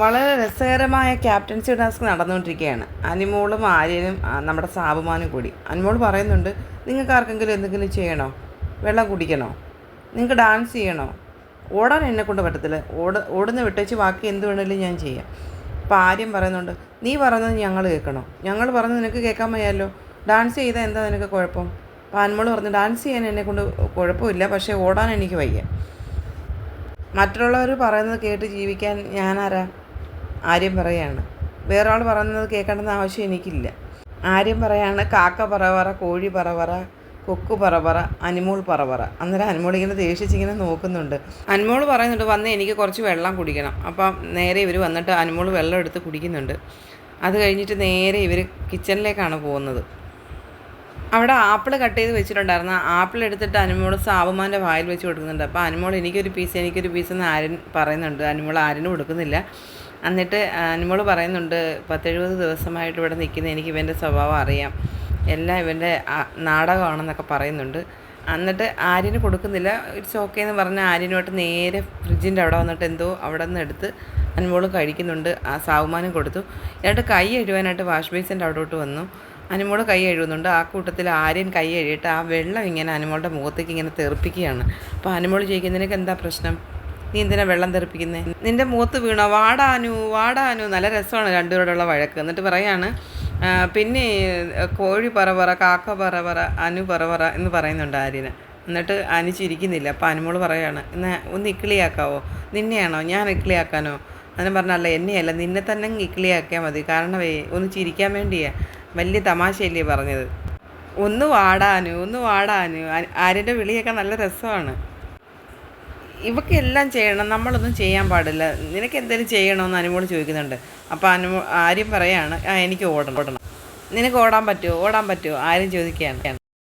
വളരെ രസകരമായ captaincy task നടന്നുകൊണ്ടിരിക്കുകയാണ്. അനിമോളും ആര്യനും നമ്മുടെ സാബുമാനും കൂടി. അനിമോൾ പറയുന്നുണ്ട് നിങ്ങൾക്ക് ആർക്കെങ്കിലും എന്തെങ്കിലും ചെയ്യണോ? വെള്ളം കുടിക്കണോ? നിങ്ങൾക്ക് ഡാൻസ് ചെയ്യണോ? ഓടാൻ എന്നെ കൊണ്ട് പറ്റത്തില്ല. ഓട ഓടുന്ന വിട്ടേച്ച് ബാക്കി എന്ത് വേണമെങ്കിലും ഞാൻ ചെയ്യാം. അപ്പോൾ ആര്യം പറയുന്നുണ്ട് നീ പറയുന്നത് ഞങ്ങൾ കേൾക്കണോ? ഞങ്ങൾ പറയുന്നത് നിനക്ക് കേൾക്കാൻ വയ്യാലോ? ഡാൻസ് ചെയ്താൽ എന്താ നിനക്ക് കുഴപ്പം? അപ്പോൾ അനിമോൾ പറഞ്ഞു ഡാൻസ് ചെയ്യാൻ എന്നെ കൊണ്ട് കുഴപ്പമില്ല പക്ഷേ ഓടാൻ എനിക്ക് വയ്യ. മറ്റുള്ളവർ പറയുന്നത് കേട്ട് ജീവിക്കാൻ ഞാനാരാ? ആര്യം പറയാണ്. വേറെ ആൾ പറയുന്നത് കേൾക്കേണ്ടെന്ന ആവശ്യം എനിക്കില്ല. ആര്യം പറയാണ് കാക്ക പറവറ കോഴി പറവറ കൊക്കു പറവറ അനിമോൾ പറവറ. അന്നേരം അനിമോൾ ഇങ്ങനെ ദേഷിച്ചിങ്ങനെ നോക്കുന്നുണ്ട്. അനിമോൾ പറയുന്നുണ്ട് വന്ന് എനിക്ക് കുറച്ച് വെള്ളം കുടിക്കണം. അപ്പം നേരെ ഇവർ വന്നിട്ട് അനിമോൾ വെള്ളം എടുത്ത് കുടിക്കുന്നുണ്ട്. അത് കഴിഞ്ഞിട്ട് നേരെ ഇവർ കിച്ചണിലേക്കാണ് പോകുന്നത്. അവിടെ ആപ്പിൾ കട്ട് ചെയ്ത് വെച്ചിട്ടുണ്ടായിരുന്നു. ആപ്പിൾ എടുത്തിട്ട് അനുമോൾ സാബുമാന്റെ വായിൽ വെച്ച് കൊടുക്കുന്നുണ്ട്. അപ്പോൾ അനുമോൾ എനിക്കൊരു പീസ് എനിക്കൊരു പീസ് എന്ന് ആര്യൻ പറയുന്നുണ്ട്. അനുമോൾ ആര്യനും കൊടുക്കുന്നില്ല. എന്നിട്ട് അനുമോൾ പറയുന്നുണ്ട് പത്തെഴുപത് ദിവസമായിട്ട് ഇവിടെ നിൽക്കുന്ന എനിക്ക് ഇവന്റെ സ്വഭാവം അറിയാം. എല്ലാം ഇവന്റെ നാടകമാണെന്നൊക്കെ പറയുന്നുണ്ട്. എന്നിട്ട് ആര്യന് കൊടുക്കുന്നില്ല. ഇറ്റ്സ് ഓക്കെ എന്ന് പറഞ്ഞ ആര്യനുമായിട്ട് നേരെ ഫ്രിഡ്ജിന്റെ അവിടെ വന്നിട്ട് എന്തോ അവിടെ നിന്ന് എടുത്ത് അനുമോളും കഴിക്കുന്നുണ്ട്. ആ സാവുമാനും കൊടുത്തു. എന്നിട്ട് കൈ എഴുവാനായിട്ട് വാഷ് ബേസിന്റെ അവിടോട്ട് വന്നു. അനുമോൾ കൈ എഴുതുന്നുണ്ട് ആ കൂട്ടത്തിൽ ആര്യൻ കൈ എഴുതിയിട്ട് ആ വെള്ളം ഇങ്ങനെ അനുമോളുടെ മുഖത്തേക്ക് ഇങ്ങനെ തെറിപ്പിക്കുകയാണ്. അപ്പോൾ അനുമോൾ ചോദിക്കുന്നതിനൊക്കെ എന്താ പ്രശ്നം? നീ എന്തിനാ വെള്ളം തെറിപ്പിക്കുന്നത് നിന്റെ മുഖത്ത് വീണോ? വാടാനു വാടാനു നല്ല രസമാണ് രണ്ടുപേരോടുള്ള വഴക്ക്. എന്നിട്ട് പറയാണ് പിന്നെ കോഴി പറ പറ കാക്ക പറ പറ അനു പറ പറ എന്ന് പറയുന്നുണ്ട് ആര്യന്. എന്നിട്ട് അനു ചിരിക്കുന്നില്ല. അപ്പോൾ അനുമോൾ പറയാണ് എന്നാ ഒന്ന് ഇക്കിളിയാക്കാവോ? നിന്നെയാണോ? ഞാൻ ഇക്കിളിയാക്കാനോ? അതിന് പറഞ്ഞല്ല എന്നെയല്ല. നിന്നെ തന്നെ ഇക്കിളിയാക്കിയാൽ മതി. കാരണം ഒന്ന് ചിരിക്കാൻ വേണ്ടിയാ. വലിയ തമാശയല്ലേ പറഞ്ഞത്. ഒന്ന് വാടാനു ഒന്ന് വാടാനു. ആരുടെ വിളിയൊക്കെ നല്ല രസമാണ്. ഇവക്കെല്ലാം ചെയ്യണം നമ്മളൊന്നും ചെയ്യാൻ പാടില്ല. നിനക്ക് എന്തെങ്കിലും ചെയ്യണമെന്ന് അനുമോൾ ചോദിക്കുന്നുണ്ട്. അപ്പോൾ അനുമോ ആര്യം പറയാണ് ആ എനിക്ക് ഓടണം. ഓടണം. നിനക്ക് ഓടാൻ പറ്റുമോ ഓടാൻ പറ്റുമോ ആരും ചോദിക്കുകയാണ്.